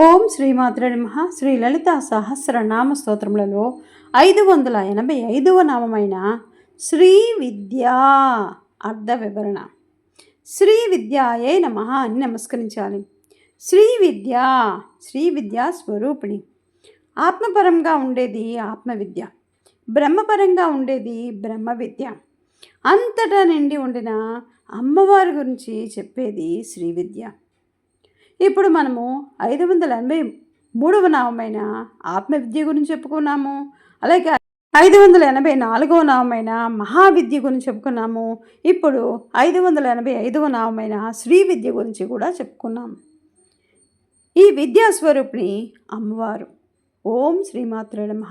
ఓం శ్రీమాత్ర నమ. శ్రీ లలిత సహస్రనామ స్తోత్రములలో ఐదు వందల ఎనభై ఐదవ నామమైన శ్రీ విద్యా అర్ధ వివరణ. శ్రీ విద్యాయే నమ అని నమస్కరించాలి. శ్రీ విద్య శ్రీ విద్యా స్వరూపిణి. ఆత్మపరంగా ఉండేది ఆత్మవిద్య. బ్రహ్మపరంగా ఉండేది బ్రహ్మ విద్య అంతటా నిండి ఉండిన అమ్మవారి గురించి చెప్పేది శ్రీ విద్య. ఇప్పుడు మనము ఐదు వందల ఎనభై మూడవ నామైన ఆత్మ విద్య గురించి చెప్పుకున్నాము. అలాగే ఐదు వందల ఎనభై నాలుగవ నామైన మహావిద్య గురించి చెప్పుకున్నాము. ఇప్పుడు ఐదు వందల ఎనభై ఐదవ నామైన శ్రీ విద్య గురించి కూడా చెప్పుకున్నాం ఈ విద్యాస్వరూపిణి అమ్మవారు. ఓం శ్రీమాత్రే నమ.